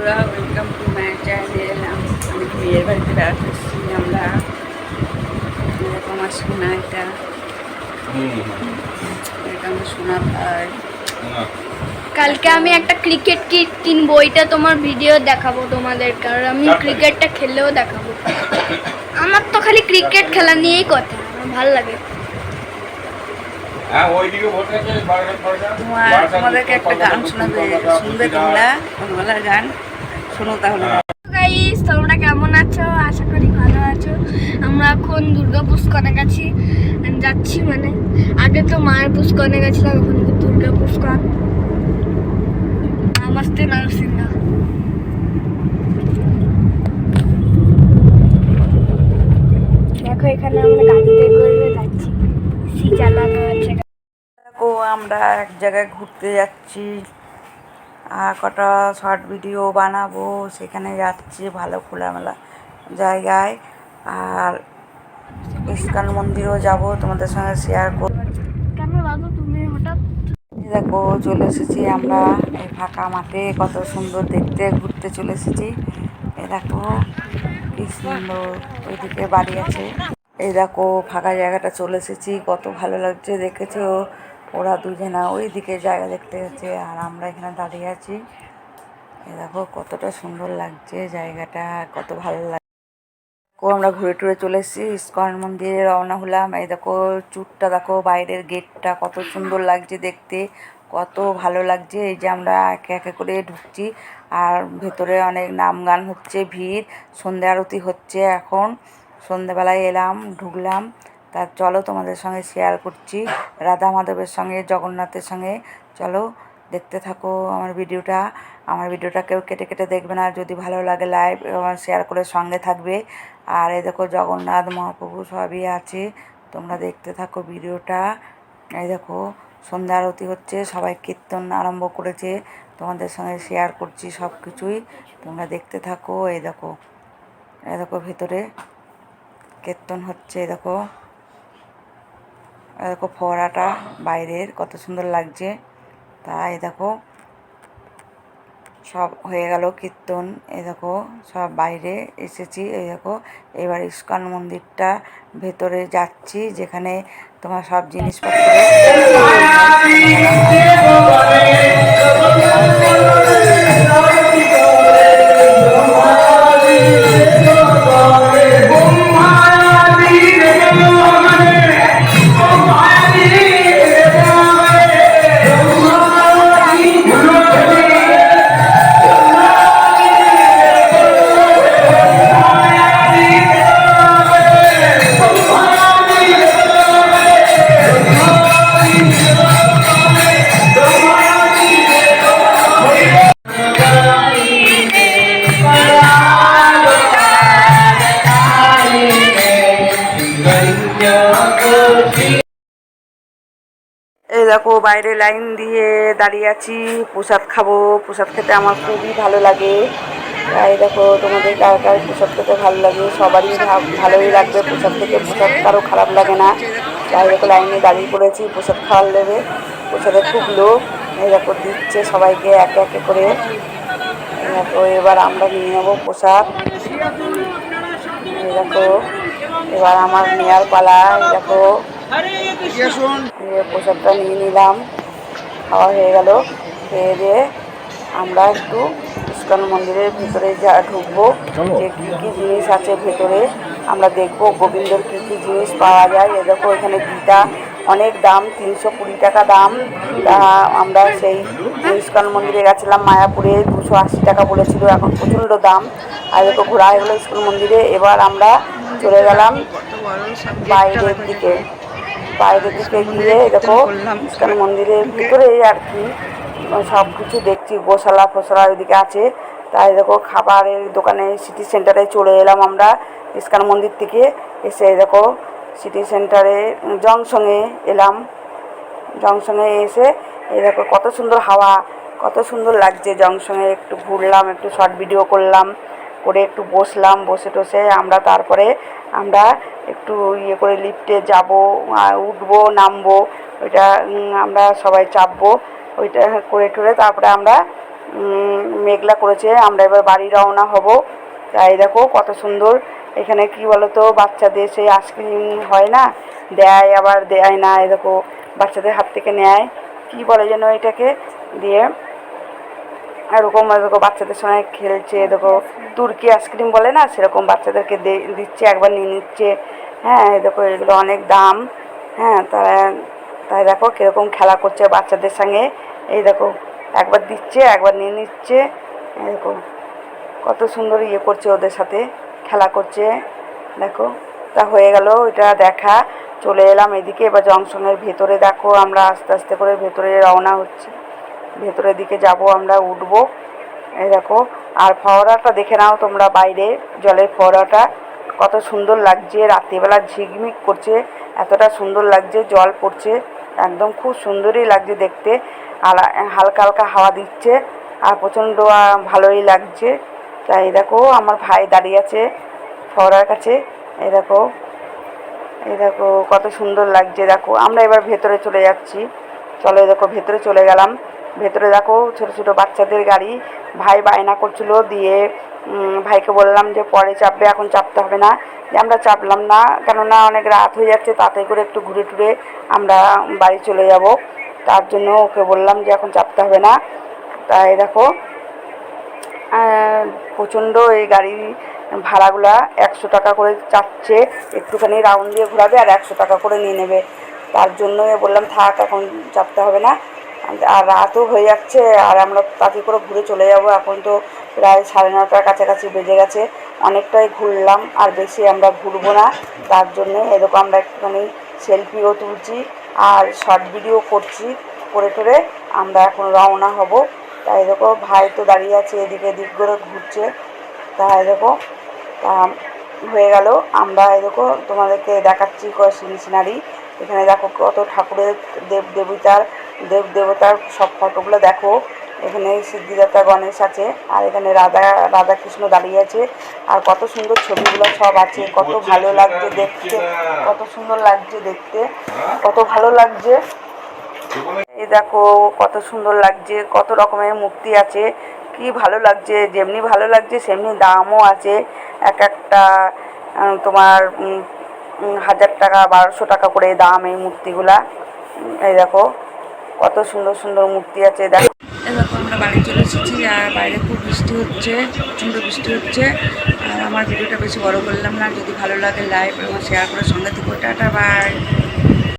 বন্ধুরা welcome to my channel আমি বিয়ের বাড়িতে বেড়াতে এসেছি। আমরা এরকম আমার সোনা এটা এটা আমার সোনা ভাই কালকে আমি একটা ক্রিকেট কিট কিনবো এটা তোমার ভিডিও দেখাবো তোমাদের কারণ আমি ক্রিকেটটা খেললেও দেখাবো। আমার তো খালি ক্রিকেট খেলা নিয়েই কথা আমার ভালো লাগে হ্যাঁ ওইদিকে বসে আছে বারোটা ছয়টা তোমার তোমাদেরকে একটা গান শোনাবে শুনবে তোমরা ছোটবেলার গান। শোনো তাহলে। গাইস তোমরা কেমন আছো? আশা করি ভালো আছো। আমরা এখন দুর্গা পুষ্করে গেছি। যাচ্ছি মানে? আগে তো মায়ের পুষ্করে গেছিলাম এখন দুর্গা পুষ্কর। নমস্তে নরসিংহ। দেখো এখানে আমরা গাড়িতে করে যাচ্ছি। চালানো দেখো, আমরা এক জায়গায় ঘুরতে যাচ্ছি। আর কটা শর্ট ভিডিও বানাবো। সেখানে যাচ্ছি ভালো খোলামেলা জায়গায়। আর ইস্কান মন্দিরও যাব, তোমাদের সঙ্গে শেয়ার করব। দেখো, চলে এসেছি আমরা এই ফাঁকা মাঠে। কত সুন্দর দেখতে, ঘুরতে চলে এসেছি। এ দেখো, কি সুন্দর, ওইদিকে বাড়ি আছে। এই দেখো, ফাঁকা জায়গাটা চলে এসেছি, কত ভালো লাগছে, দেখেছ? ওরা দুজনা ওইদিকে জায়গা দেখতে গেছে আর আমরা এখানে দাঁড়িয়ে আছি। এ দেখো, কতটা সুন্দর লাগছে জায়গাটা, কত ভালো লাগছে। দেখো, আমরা ঘুরে টুরে চলে এসেছি, ইস্কন মন্দিরে রওনা হলাম। এই দেখো, চুটটা দেখো, বাইরের গেটটা কত সুন্দর লাগছে দেখতে, কত ভালো লাগছে। এই যে আমরা একে একে করে ঢুকছি, আর ভেতরে অনেক নাম গান হচ্ছে, ভিড় সন্ধ্যা আরতি হচ্ছে এখন। সন্ধ্যেবেলায় এলাম, ঢুকলাম। তা চলো তোমাদের সঙ্গে শেয়ার করছি। রাধা মাধবের সঙ্গে, জগন্নাথের সঙ্গে। চলো, দেখতে থাকো আমার ভিডিওটা। আমার ভিডিওটা কেউ কেটে কেটে দেখবে না। যদি ভালো লাগে লাইভ শেয়ার করে সঙ্গে থাকবে। আর এই দেখো জগন্নাথ মহাপ্রভু সবই আছে। তোমরা দেখতে থাকো ভিডিওটা। এই দেখো, সন্ধ্যা আরতি হচ্ছে, সবাই কীর্তন আরম্ভ করেছে। তোমাদের সঙ্গে শেয়ার করছি সব কিছুই তোমরা দেখতে থাকো, এই দেখো। এই দেখো ভেতরে। কীর্তন হচ্ছে, দেখো। দেখো ফোয়ারাটা বাইরের, কত সুন্দর লাগছে। তাই দেখো, সব হয়ে গেল কীর্তন। এই দেখো, সব বাইরে এসেছি। এই দেখো, এবার ইস্কন মন্দিরটা ভেতরে যাচ্ছি, যেখানে তোমার সব জিনিসপত্র। বাইরে লাইন দিয়ে দাঁড়িয়ে আছি। প্রসাদ খাব। প্রসাদ খেতে আমার খুবই ভালো লাগে। তাই দেখো, তোমাদের কার কার প্রসাদ খেতে ভালো লাগে? সবারই ভালোই লাগবে প্রসাদ খেতে। প্রসাদ কারও খারাপ লাগে না। তাই দেখো, লাইনে দাঁড়িয়ে পড়েছি। প্রসাদ খাওয়ার লেগে প্রসাদের খুব লোক দেখো, দিচ্ছে সবাইকে একে একে করে। দেখো, এবার আমরা নিয়ে নেব প্রসাদ। দেখো, এবার আমার নেয়ার পালা। দেখো দিয়ে প্রসাদটা নিয়ে নিলাম। খাওয়া হয়ে গেল। খেয়ে দিয়ে আমরা একটু ইস্কন মন্দিরের ভিতরে যা ঢুকবো যে কী কী জিনিস আছে ভেতরে আমরা দেখব গোবিন্দর কী কী জিনিস পাওয়া যায়। এ দেখো এখানে গীতা অনেক দাম তিনশো কুড়ি টাকা দাম। তা আমরা সেই ইস্কন মন্দিরে গেছিলাম মায়াপুরে দুশো আশি টাকা বলেছিল এখন প্রচণ্ড দাম। আর দেখো ঘোরা হয়ে গেলো ইস্কন মন্দিরে। এবার আমরা চলে গেলাম বাইরের দিকে। বাইরের দিকে গিয়ে দেখো ইস্কন মন্দিরের ভিতরেই আর কি সব কিছু দেখছি গোশালা ফোসলা ওইদিকে আছে। তাই দেখো খাবারের দোকানে সিটি সেন্টারে চলে এলাম আমরা ইস্কন মন্দির থেকে। এসে দেখো সিটি সেন্টারে জংশনে এলাম। জংশনে এসে এই দেখো কত সুন্দর হাওয়া কত সুন্দর লাগছে জংশনে। একটু ঘুরলাম একটু শর্ট ভিডিও করলাম। করে একটু বসলাম, বসে টসে আমরা তারপরে আমরা একটু ইয়ে করে লিফটে যাব উঠবো, নামবো, ওইটা আমরা সবাই চাপবো, ওইটা করে টরে তারপরে আমরা মেঘলা করেছে, আমরা এবার বাড়ি রওনা হব। তাই দেখো কত সুন্দর, এখানে কি বলতো, বাচ্চাদের সেই আইসক্রিম হয় না? দেয় আবার দেয় না, এই দেখো, বাচ্চাদের হাত থেকে নেয়। কি বলে যেন এটাকে? দিয়ে এরকম এরকম বাচ্চাদের সঙ্গে খেলছে, দেখো তুর্কি আইসক্রিম বলে না, সেরকম বাচ্চাদেরকে দিচ্ছে, একবার নিয়ে নিচ্ছে। হ্যাঁ দেখো এগুলো অনেক দাম। হ্যাঁ তারা, তাই দেখো কীরকম খেলা করছে বাচ্চাদের সঙ্গে। এই দেখো, একবার দিচ্ছে, একবার নিয়ে নিচ্ছে। দেখো, কত সুন্দর ইয়ে করছে ওদের সাথে, খেলা করছে। দেখো, তা হয়ে গেল, এটা দেখা। চলে এলাম এদিকে, এবার জংশনের ভেতরে দেখো, আমরা আস্তে আস্তে করে ভেতরে রওনা হচ্ছে। ভেতরের দিকে যাব, আমরা উঠবো। এই দেখো, আর ফওয়ারাটা দেখে নাও তোমরা বাইরে, জলের ফওয়ারাটা কত সুন্দর লাগছে, রাত্রিবেলা ঝিকমিক করছে, এতটা সুন্দর লাগছে, জল পড়ছে, একদম খুব সুন্দরই লাগছে দেখতে। আর হালকা হালকা হাওয়া দিচ্ছে, আর প্রচণ্ড ভালোই লাগছে। তাই দেখো, আমার ভাই দাঁড়িয়ে আছে ফওয়ারার কাছে। এই দেখো এই দেখো, কত সুন্দর লাগছে, দেখো। আমরা এবার ভেতরে চলে যাচ্ছি। চলো দেখো, ভেতরে চলে গেলাম। ভেতরে দেখো ছোট ছোট বাচ্চাদের গাড়ি, ভাই বায়না করছিল দিয়ে ভাইকে বললাম যে পরে চাপবে, এখন চাপতে হবে না। যে আমরা চাপলাম না, কেননা অনেক রাত হয়ে যাচ্ছে, তাতে করে একটু ঘুরে টুরে আমরা বাড়ি চলে যাব। তার জন্য ওকে বললাম যে এখন চাপতে হবে না। তাই দেখো প্রচণ্ড এই গাড়ি ভাড়াগুলা একশো টাকা করে চাচ্ছে, একটুখানি রাউন্ড দিয়ে ঘোরাবে আর একশো টাকা করে নিয়ে নেবে। তার জন্যই বললাম, থাক, এখন চাপতে হবে না। আর রাতও হয়ে যাচ্ছে, আর আমরা তাতে করে ঘুরে চলে যাব। এখন তো প্রায় সাড়ে নটার কাছাকাছি বেজে গেছে। অনেকটাই ঘুরলাম, আর বেশি আমরা ঘুরবো না। তার জন্য এরকম আমরা একটুখানি সেলফিও তুলছি, আর শর্ট ভিডিও করছি, করে করে আমরা এখন রওনা হব। তাই দেখো, ভাই তো দাঁড়িয়ে আছে এদিকে এদিক করে ঘুরছে। তাই দেখো, তা হয়ে গেল। আমরা দেখো, তোমাদেরকে দেখাচ্ছি সিনারি। এখানে দেখো কত ঠাকুরের দেব দেবতার দেব দেবতার সব ফটোগুলো দেখো। এখানে সিদ্ধিদাতা গণেশ আছে আর এখানে রাধা রাধাকৃষ্ণ দাঁড়িয়ে আছে। আর কত সুন্দর ছবিগুলো সব আছে কত ভালো লাগছে দেখতে কত সুন্দর লাগছে দেখতে কত ভালো লাগছে। এই দেখো কত সুন্দর লাগছে কত রকমের মূর্তি আছে কি ভালো লাগছে যেমনি ভালো লাগছে সেমনি দামও আছে। এক একটা তোমার হাজার টাকা বারোশো টাকা করে দাম এই মূর্তিগুলা। এই দেখো কত সুন্দর সুন্দর মূর্তি আছে, দেখো। এরকম আমরা বাড়ি চলে এসেছি, আর বাইরে খুব বৃষ্টি হচ্ছে, প্রচণ্ড বৃষ্টি হচ্ছে। আর আমার ভিডিওটা বেশি বড় করলাম না, যদি ভালো লাগে লাইক এবং শেয়ার করে সঙ্গে থেকে টাটা বাই